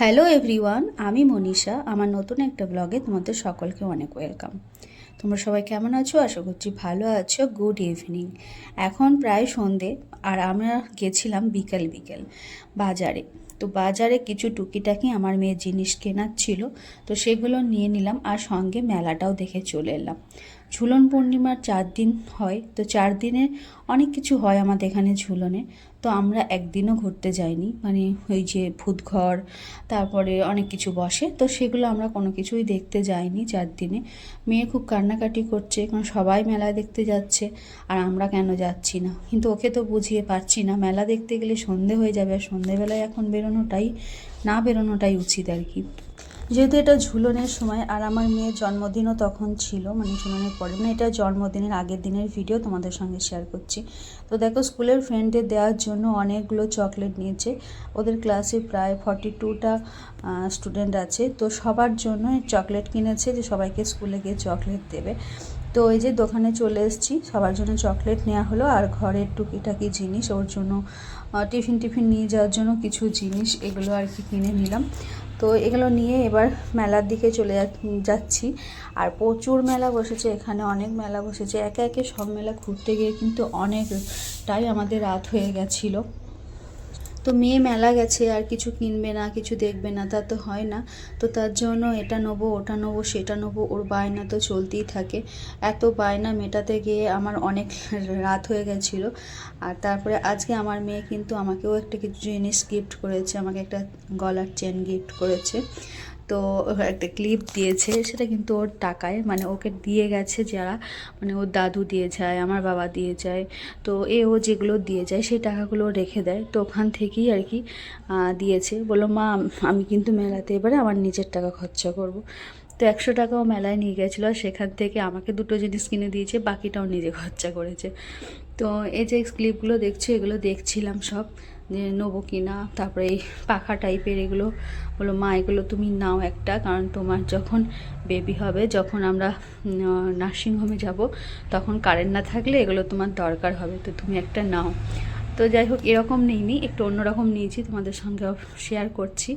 Hello everyone আমি মনীষা, আমার নতুন একটা ব্লগে তোমাদের সকলকে অনেক ওয়েলকাম তোমরা সবাই কেমন আছো? আশা করছি ভালো আছো। গুড ইভিনিং এখন প্রায় সন্ধে, আর আমরা গেছিলাম বিকেল বিকেল বাজারে। তো বাজারে কিছু টুকিটাকি আমার মেয়ের জিনিস কেনার ছিল, তো সেগুলো নিয়ে নিলাম আর সঙ্গে মেলাটাও দেখে চলে এলাম। ঝুলন পূর্ণিমার চার দিন হয়, তো চার দিনে অনেক কিছু হয় আমাদের এখানে ঝুলনে। তো আমরা একদিনও ঘুরতে যাইনি মানে ওই যে ভূতঘর, তারপরে অনেক কিছু বসে, তো সেগুলো আমরা কোনো কিছুই দেখতে যাইনি চার দিনে। মেয়ে খুব কান্নাকাটি করছে, কারণ সবাই মেলা দেখতে যাচ্ছে, আর আমরা কেন যাচ্ছি না? কিন্তু ওকে তো বুঝিয়ে পারছি না, মেলা দেখতে গেলে সন্ধে হয়ে যাবে, আর সন্ধেবেলায় এখন বেরোনোটাই, না বেরোনোটাই উচিত আর কি। যেহেতু এটা ঝুলনের সময়, আর আমার মেয়ের জন্মদিনও তখন ছিল মানে ঝুলনের পরে মানে এটা জন্মদিনের আগের দিনের ভিডিও তোমাদের সঙ্গে শেয়ার করছি। তো দেখো, স্কুলের ফ্রেন্ডে দেওয়ার জন্য অনেকগুলো চকলেট নিয়েছে। ওদের ক্লাসে প্রায় ফর্টি টুটা স্টুডেন্ট আছে। তো সবার জন্য চকলেট কিনেছে যে সবাইকে স্কুলে গিয়ে চকলেট দেবে। তো ওই যে দোকানে চলে এসেছি, সবার জন্য চকলেট নেওয়া হলো। আর ঘরের টুকিটাকি জিনিস, ওর জন্য টিফিন টিফিন নিয়ে যাওয়ার জন্য কিছু জিনিস, এগুলো আর কি কিনে নিলাম। তো এগুলো নিয়ে এবার মেলার দিকে চলে যাচ্ছি। আর প্রচুর মেলা বসেছে, এখানে অনেক মেলা বসেছে। একে একে সব মেলা ঘুরতে গিয়ে কিন্তু অনেকটাই আমাদের রাত হয়ে গেছিল। তো মেয়ে মেলা গেছে, আর কিছু কিনবে না, কিছু দেখবে না, তা তো হয় না। তো তার জন্য এটা নেব, ওটা নেব, সেটা নেব, ওর বায়না তো চলতেই থাকে। এত বায়না মেটাতে গিয়ে আমার অনেক রাত হয়ে গেছিল। আর তারপরে আজকে আমার মেয়ে কিন্তু আমাকেও একটা কিছু জিনিস গিফট করেছে, আমাকে একটা গলার চেন গিফট করেছে। তো একটা ক্লিপ দিয়েছে, সেটা কিন্তু ওর টাকায় মানে ওকে দিয়ে গেছে যারা মানে ওর দাদু দিয়ে যায়, আমার বাবা দিয়ে যায়, তো এ ও যেগুলো দিয়ে যায়, সেই টাকাগুলো রেখে দেয়, তো ওখান থেকেই আর কি দিয়েছে। বলল, মা, আমি কিন্তু মেলাতে এবারে আমার নিজের টাকা খরচা করব। তো একশো টাকাও মেলায় নিয়ে গেছিল, আর সেখান থেকে আমাকে দুটো জিনিস কিনে দিয়েছে, বাকিটাও নিজে খরচা করেছে। তো এই যে ক্লিপগুলো দেখছ, এগুলো দেখছিলাম সব। যে নেব কি না তারপরে এই পাখা টাইপের এগুলো বলো, মা, এগুলো তুমি নাও একটা, কারণ তোমার যখন বেবি হবে, যখন আমরা নার্সিংহোমে যাব, তখন কারেন্ট না থাকলে এগুলো তোমার দরকার হবে, তো তুমি একটা নাও। তো যাই হোক, এরকম নিইনি, একটু অন্যরকম নিয়েছি, তোমাদের সঙ্গে শেয়ার করছি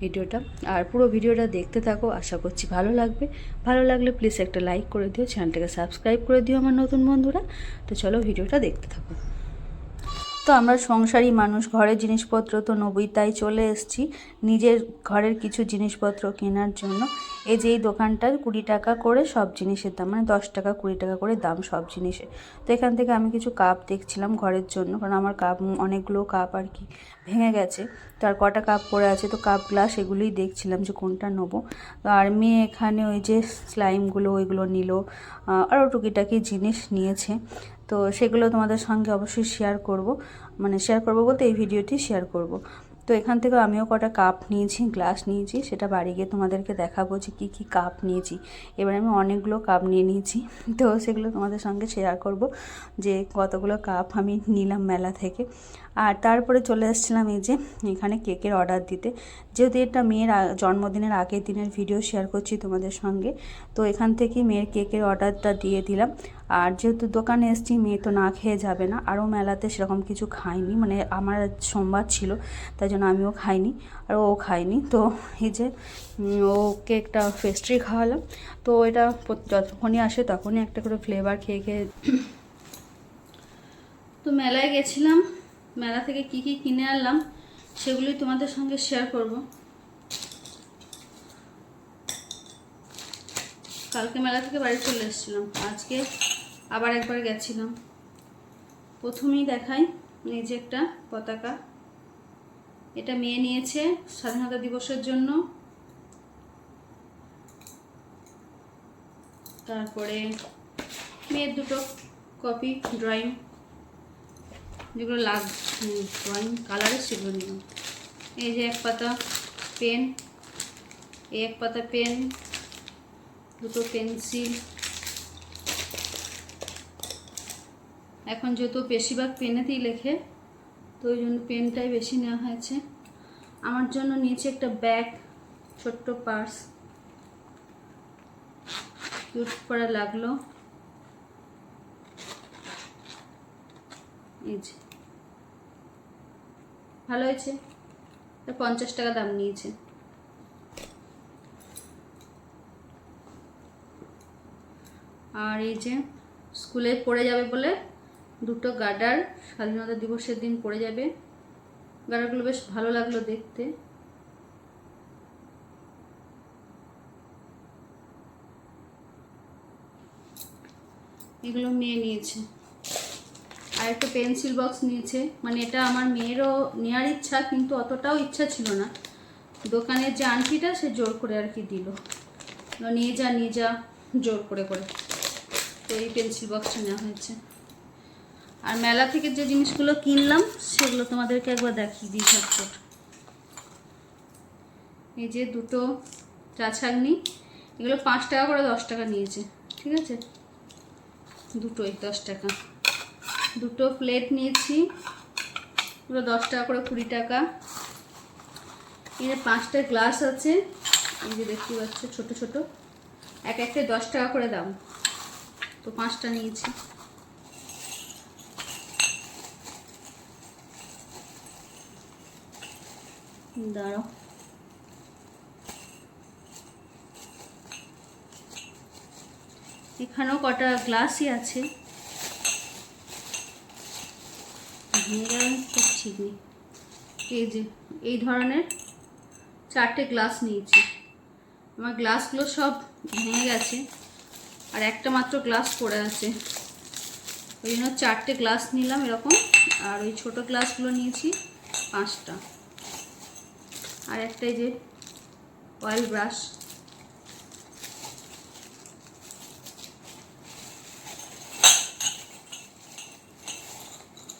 ভিডিওটা। আর পুরো ভিডিওটা দেখতে থাকো, আশা করছি ভালো লাগবে। ভালো লাগলে প্লিজ একটা লাইক করে দিও চ্যানেলটাকে সাবস্ক্রাইব করে দিও, আমার নতুন বন্ধুরা। তো চলো, ভিডিওটা দেখতে থাকো। তো আমরা সংসারী মানুষ, ঘরের জিনিসপত্র তো নবই তাই চলে এসেছি, নিজের ঘরের কিছু জিনিসপত্র কেনার জন্য। এই যে এই দোকানটার কুড়ি টাকা করে সব জিনিসের দাম মানে দশ টাকা, কুড়ি টাকা করে দাম সব জিনিসের। তো এখান থেকে আমি কিছু কাপ দেখছিলাম ঘরের জন্য, কারণ আমার কাপ, অনেকগুলো কাপ আর কি ভেঙে গেছে। তো আর কটা কাপ পড়ে আছে, তো কাপ গ্লাস এগুলোই দেখছিলাম যে কোনটা নেব। তো আর মেয়ে এখানে ওই যে স্লাইমগুলো, ওইগুলো নিল আরও টুকিটাকি জিনিস নিয়েছে। তো সেগুলো তোমাদের সঙ্গে অবশ্যই শেয়ার করব। মানে শেয়ার করব বলতে এই ভিডিওটি শেয়ার করব। তো এখান থেকে আমিও কটা কাপ নিয়েছি গ্লাস নিয়েছি, সেটা বাড়ি গিয়ে তোমাদেরকে দেখাবো যে কী কী কাপ নিয়েছি। এবার আমি অনেকগুলো কাপ নিয়ে নিয়েছি, তো সেগুলো তোমাদের সঙ্গে শেয়ার করব যে কতগুলো কাপ আমি নিলাম মেলা থেকে। আর তারপরে চলে এসেছিলাম এই যে এখানে কেকের অর্ডার দিতে। যেহেতু এটা মেয়ের জন্মদিনের আগের দিনের ভিডিও শেয়ার করছি তোমাদের সঙ্গে, তো এখান থেকে মেয়ের কেকের অর্ডারটা দিয়ে দিলাম। আর যেহেতু দোকানে এসেছি, মেয়ে তো না খেয়ে যাবে না। আরও মেলাতে সেরকম কিছু খাইনি মানে আমার সোমবার ছিল, তাই জন্য আমিও খাইনি, আর ও খাইনি। তো এই যে ওকে একটা পেস্ট্রি খাওয়ালাম। তো এটা যতক্ষণই আসে তখনই একটা করে ফ্লেভার খেয়ে খেয়ে তো মেলায় গেছিলাম। মেলা থেকে কি কি কিনে আনলাম, সেগুলোই তোমাদের সঙ্গে শেয়ার করব। কালকে মেলা থেকে বাড়ি চলে এসেছিলাম, আজকে আবার একবার গেছিলাম। প্রথমেই দেখাই এই যে একটা পতাকা। এটা মেয়ে নিয়েছে স্বাধীনতা দিবসের জন্য। তারপরে মেয়ের দুটো কপি ড্রয়িং যেগুলো লাগ ড্রয়িং কালারের সেগুলো নিলাম। এই যে এক পাতা পেন এই এক পাতা পেন দুটো পেন্সিল এখন যেহেতু বেশিরভাগ পেনেতেই লেখে, তো ওই জন্য পেনটাই বেশি নেওয়া হয়েছে। আমার জন্য নিয়েছে একটা ব্যাগ ছোট্ট পার্স কিউট করা লাগল। এই যে। ভালো হয়েছে? পঞ্চাশ টাকা দাম নিয়েছে। আর এই যে স্কুলে পড়ে যাবে বলে দুটো গাডার স্বাধীনতা দিবসের দিন পড়ে যাবে। গাডারগুলো বেশ ভালো লাগল দেখতে। এগুলো মেয়ে নিয়েছে। আর একটা পেন্সিল বক্স নিয়েছে। মানে এটা আমার মেয়েরও নেওয়ার ইচ্ছা, কিন্তু অতটাও ইচ্ছা ছিল না। দোকানের যে আন্টিটা সে জোর করে আর কি দিল। নিয়ে যা নিয়ে যা, জোর করে করে। তো এই পেন্সিল বক্সটা নেওয়া হয়েছে। আর মেলা থেকে যে জিনিসগুলো কিনলাম, সেগুলো তোমাদেরকে একবার দেখিয়ে দিই ঝটপট। এই যে দুটো চা ছাগনি, এগুলো পাঁচ টাকা করে দশ টাকা নিয়েছে, ঠিক আছে? দুটোই দশ টাকা। দুটো প্লেট নিয়েছি। পুরো দশ টাকা করে কুড়ি টাকা। এখানে পাঁচটা গ্লাস আছে। এই যে দেখতে পাচ্ছ, ছোট ছোট। এক একটা দশ টাকা করে দাম। তো পাঁচটা নিয়েছি। দাঁড়াও। এখানেও কটা গ্লাসই আছে। ভেঙে তো ঠিক নেই এই যে, এই ধরনের চারটে গ্লাস নিয়েছি। আমার গ্লাসগুলো সব ভেঙে গেছে আর একটা মাত্র গ্লাস পড়ে আছে। ওই জন্য চারটে গ্লাস নিলাম এরকম আর ওই ছোটো গ্লাসগুলো নিয়েছি পাঁচটা। আর একটা এই যে অয়েল ব্রাশ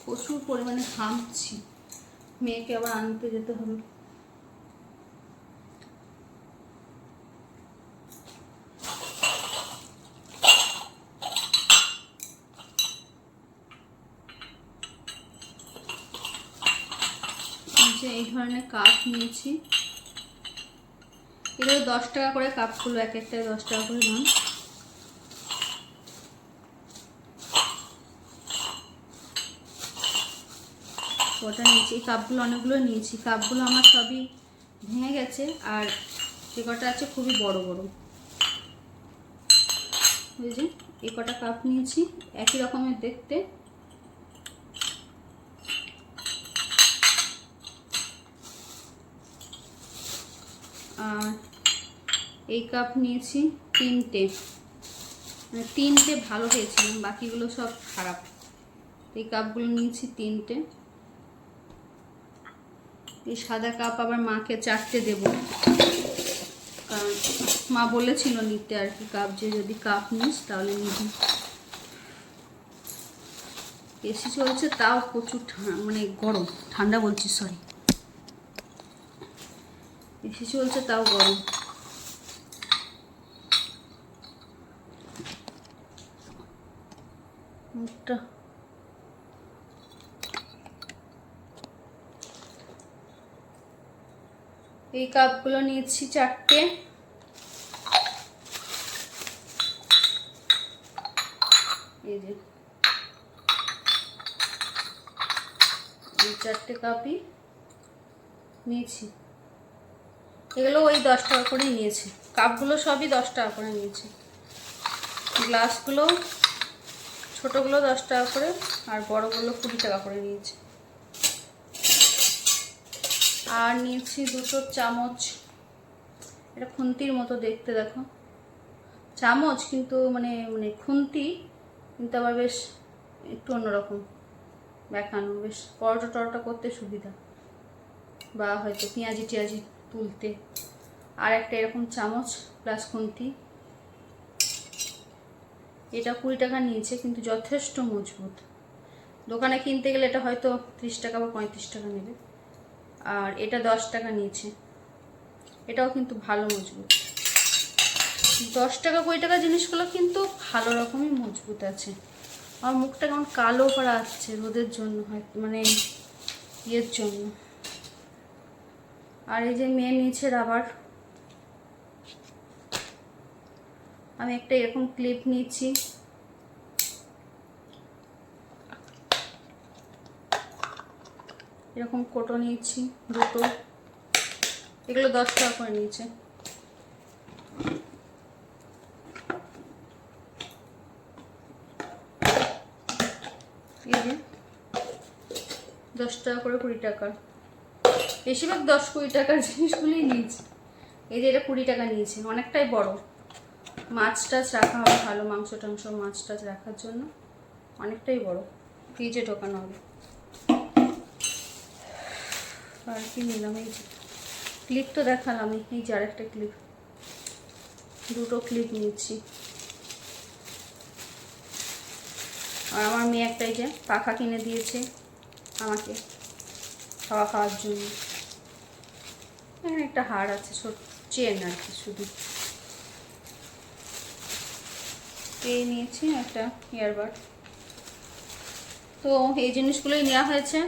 প্রচুর পরিমাণে ঘামছি মেয়েকে আবার আনতে যেতে হবে। এই ধরনের কাপ নিয়েছি। এগুলো দশ টাকা করে কাপগুলো, এক একটা দশ টাকা করে দাম। কটা নিয়েছি, এই কাপগুলো অনেকগুলো নিয়েছি। কাপগুলো আমার সবই ভেঙে গেছে আর যে কটা আছে খুবই বড় বড়। ওই যে এই কটা কাপ নিয়েছি, একই রকমের দেখতে। আর এই কাপ নিয়েছি তিনটে। মানে তিনটে ভালো পেয়েছিলাম বাকিগুলো সব খারাপ। এই কাপগুলো নিয়েছি তিনটে। এই সাদা কাপ আবার মাকে চারটে দেব। কারণ মা বলেছিল নিতে আর কি, কাপ যে যদি কাপ নিস তাহলে নিবি। এসি চলছে, তাও প্রচুর মানে গরম, ঠান্ডা বলছি সরি এসি চলছে, তাও গরম মুখটা এই কাপগুলো নিয়েছি চারটে। এই যে। এই চারটে কাপই নিয়েছি। এগুলো ওই দশ টাকা করেই নিয়েছি। কাপগুলো সবই দশ টাকা করে নিয়েছি। গ্লাসগুলো, ছোটোগুলো দশ টাকা করে আর বড়গুলো কুড়ি টাকা করে নিয়েছি। আর নিয়েছি দুটো চামচ। এটা খুন্তির মতো দেখতে, দেখো। চামচ কিন্তু মানে মানে খুন্তি, কিন্তু আবার বেশ একটু অন্যরকম দেখানো, বেশ পরোটা টরোটা করতে সুবিধা। বা হয়তো পেঁয়াজি টিয়াজি তুলতে। আর একটা এরকম চামচ প্লাস খুন্তি। এটা কুড়ি টাকা নিয়েছে, কিন্তু যথেষ্ট মজবুত। দোকানে কিনতে গেলে এটা হয়তো ত্রিশ টাকা বা পঁয়ত্রিশ টাকা নেবে। আর এটা দশ টাকা নিয়েছে এটাও কিন্তু ভালো মজবুত। দশ টাকা কুড়ি টাকা জিনিসগুলো কিন্তু ভালো রকমই মজবুত আছে। আমার মুখটা কেমন কালো করা আসছে রোদের জন্য হয় মানে ইয়ের জন্য। আর এই যে মেয়ে নিয়েছে রাবার আমি একটা এরকম ক্লিপ নিয়েছি। এরকম কোটো নিয়েছি, দুটো। এগুলো দশ টাকা করে নিয়েছে। দশ টাকা করে কুড়ি টাকার বেশিরভাগ দশ কুড়ি টাকার জিনিসগুলি নিয়েছি। এই যে এটা কুড়ি টাকা নিয়েছে, অনেকটাই বড়। মাছ টাছ রাখা হবে, ভালো মাংস টাংস মাছ টাছ রাখার জন্য। অনেকটাই বড়। ফ্রিজে ঢোকানো হবে। আর কি নিলাম এই ক্লিপ তো দেখালাম, এই যে আরেকটা ক্লিপ দুটো ক্লিপ নিচ্ছি। আর আমার মেয়ে একটাই যে পাখা কিনে দিয়েছে আমাকে খাওয়া খাওয়ার জন্য। একটা হার আছে, ছোট চেন আর কি শুধু। এই নিয়েছি একটা ইয়ারবাড তো এই জিনিসগুলোই নেওয়া হয়েছে।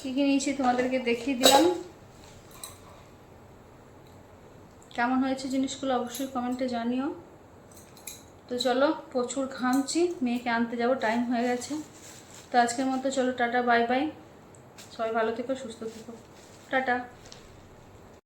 কী কী নিয়েছি তোমাদেরকে দেখিয়ে দিলাম। কেমন হয়েছে জিনিসগুলো অবশ্যই কমেন্টে জানিও। তো চলো, প্রচুর ঘামছি, মেয়েকে আনতে যাব টাইম হয়ে গেছে। তো আজকের মতো চলো, টাটা বাই বাই সবাই ভালো থেকো, সুস্থ থেকো। টাটা।